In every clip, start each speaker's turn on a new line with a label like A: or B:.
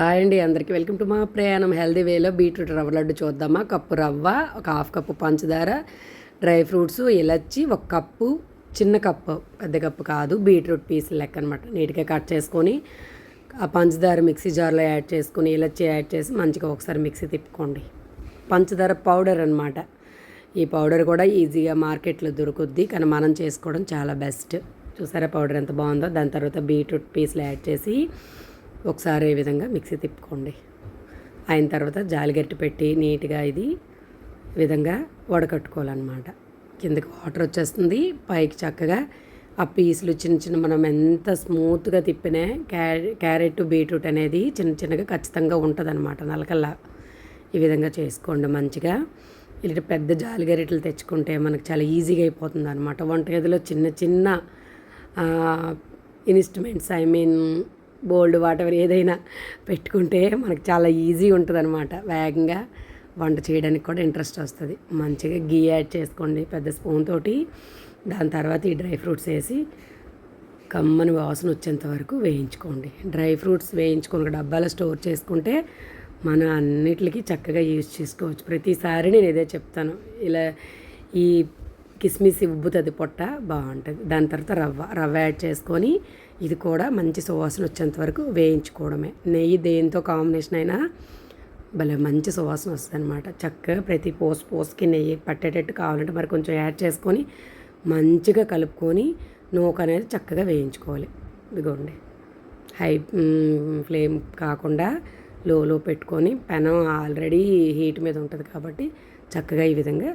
A: Hi అండి అందరికీ welcome to మా ప్రయాణం. హెల్దీ వేలో బీట్రూట్ రవ్వ లడ్డు చూద్దామా? కప్పు రవ్వ ఒక హాఫ్ కప్పు పంచదార డ్రై ఫ్రూట్స్ ఇలచ్చి ఒక కప్పు చిన్న కప్పు పెద్ద కప్పు కాదు బీట్రూట్ పీస్ లెక్క అనమాట నీట్గా కట్ చేసుకొని ఆ పంచదార మిక్సీ జార్లో యాడ్ చేసుకొని ఇలచ్చి యాడ్ చేసి మంచిగా ఒకసారి మిక్సీ తిప్పుకోండి. పంచదార పౌడర్ అనమాట ఈ పౌడర్ కూడా ఈజీగా మార్కెట్లో దొరుకుద్ది కానీ మనం చేసుకోవడం చాలా బెస్ట్. చూసారా పౌడర్ ఎంత బాగుందో? దాని తర్వాత బీట్రూట్ పీస్లు యాడ్ చేసి ఒకసారి ఈ విధంగా మిక్సీ తిప్పుకోండి. అయిన తర్వాత జాలిగట్టి పెట్టి నీట్గా ఇది విధంగా వడకట్టుకోవాలన్నమాట. కిందకి వాటర్ వచ్చేస్తుంది. పైకి చక్కగా ఆ పీసులు చిన్న చిన్న మనం ఎంత స్మూత్గా తిప్పినా క్యారె క్యారెట్ బీట్రూట్ అనేది చిన్న చిన్నగా ఖచ్చితంగా ఉంటుంది అనమాట నలకల్లా. ఈ విధంగా చేసుకోండి మంచిగా. ఇలాంటి పెద్ద జాలిగరిటలు తెచ్చుకుంటే మనకు చాలా ఈజీగా అయిపోతుంది అనమాట వంటగదిలో చిన్న చిన్న instruments I mean bold whatever ఏదైనా పెట్టుకుంటే మనకు చాలా ఈజీ ఉంటుంది అనమాట వేగంగా వంట చేయడానికి కూడా ఇంట్రెస్ట్ వస్తుంది. మంచిగా గీ యాడ్ చేసుకోండి పెద్ద స్పూన్ తోటి. దాని తర్వాత ఈ డ్రై ఫ్రూట్స్ వేసి కమ్మని వాసన వచ్చేంత వరకు వేయించుకోండి. డ్రై ఫ్రూట్స్ వేయించుకొని ఒక డబ్బాలో స్టోర్ చేసుకుంటే మనం అన్నిటికీ చక్కగా యూజ్ చేసుకోవచ్చు. ప్రతిసారి నేను ఇదే చెప్తాను. ఇలా ఈ కిస్మిస్ ఉబ్బుతుంది పొట్ట బాగుంటుంది. దాని తర్వాత రవ్వ రవ్వ యాడ్ చేసుకొని ఇది కూడా మంచి సువాసన వచ్చేంత వరకు వేయించుకోవడమే. నెయ్యి దేంతో కాంబినేషన్ అయినా భలే మంచి సువాసన వస్తుంది అనమాట చక్కగా ప్రతి పోస్ పోస్కి నెయ్యి పట్టేటట్టు కావాలంటే మరి కొంచెం యాడ్ చేసుకొని మంచిగా కలుపుకొని నూక అనేది చక్కగా వేయించుకోవాలి. ఇదిగోండి. హై ఫ్లేమ్ కాకుండా లోలో పెట్టుకొని పెనం ఆల్రెడీ హీట్ మీద ఉంటుంది కాబట్టి చక్కగా ఈ విధంగా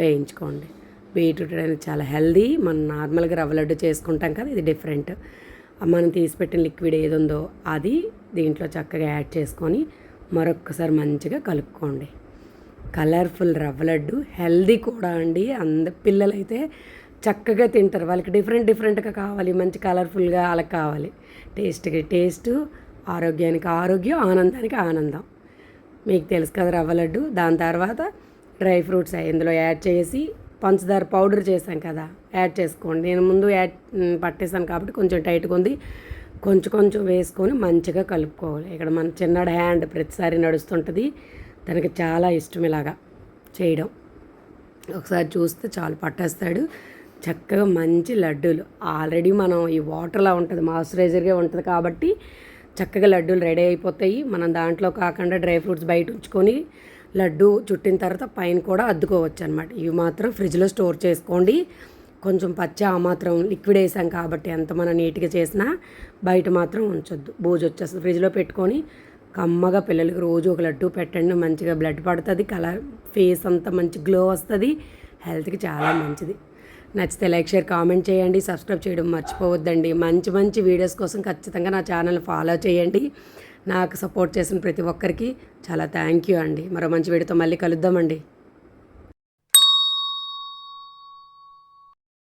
A: వేయించుకోండి. బీట్రూట్ అనేది చాలా హెల్దీ మనం నార్మల్గా రవ్వ లడ్డు చేసుకుంటాం కదా ఇది డిఫరెంట్ మనం తీసిపెట్టిన లిక్విడ్ ఏది ఉందో అది దీంట్లో చక్కగా యాడ్ చేసుకొని మరొక్కసారి మంచిగా కలుపుకోండి. కలర్ఫుల్ రవ్వ లడ్డు హెల్దీ కూడా అండి. అంద పిల్లలైతే చక్కగా తింటారు. వాళ్ళకి డిఫరెంట్ డిఫరెంట్గా కావాలి. మంచి కలర్ఫుల్గా వాళ్ళకి కావాలి. టేస్ట్కి టేస్ట్ ఆరోగ్యానికి ఆరోగ్యం ఆనందానికి ఆనందం. మీకు తెలుసు కదా రవ్వ లడ్డు. దాని తర్వాత డ్రై ఫ్రూట్స్ ఇందులో యాడ్ చేసి పంచదార పౌడర్ చేశాం కదా యాడ్ చేసుకోండి. నేను ముందు యాడ్ పట్టేసాను కాబట్టి కొంచెం టైట్గా ఉంది. కొంచెం కొంచెం వేసుకొని మంచిగా కలుపుకోవాలి. ఇక్కడ మన చిన్నడు హ్యాండ్ ప్రతిసారి నడుస్తుంటుంది. తనకి చాలా ఇష్టం ఇలాగా చేయడం. ఒకసారి చూస్తే చాలు పట్టేస్తాడు. చక్కగా మంచి లడ్డూలు. ఆల్రెడీ మనం ఈ వాటర్లా ఉంటుంది మాయిశ్చరైజర్గా ఉంటుంది కాబట్టి చక్కగా లడ్డూలు రెడీ అయిపోతాయి. మనం దాంట్లో కాకుండా డ్రై ఫ్రూట్స్ బయట ఉంచుకొని లడ్డు చుట్టిన తర్వాత పైన కూడా అద్దుకోవచ్చు అనమాట ఇవి మాత్రం ఫ్రిడ్జ్లో స్టోర్ చేసుకోండి. కొంచెం పచ్చ ఆ మాత్రం లిక్విడ్ వేసాం కాబట్టి ఎంత మనం నీట్గా చేసినా బయట మాత్రం ఉంచొద్దు. బూజు వచ్చేస్తుంది. ఫ్రిడ్జ్లో పెట్టుకొని కమ్మగా పిల్లలకి రోజు ఒక లడ్డు పెట్టండి. మంచిగా బ్లడ్ పడుతుంది. కలర్ ఫేస్ అంతా మంచి గ్లో వస్తుంది. హెల్త్కి చాలా మంచిది. నచ్చితే లైక్ షేర్ కామెంట్ చేయండి. సబ్స్క్రైబ్ చేయడం మర్చిపోవద్దండి. మంచి మంచి వీడియోస్ కోసం ఖచ్చితంగా నా ఛానల్ ఫాలో చేయండి. నాకు సపోర్ట్ చేసిన ప్రతి ఒక్కరికి చాలా థ్యాంక్ యూ అండి. మరో మంచి వీడితో మళ్ళీ కలుద్దామండి.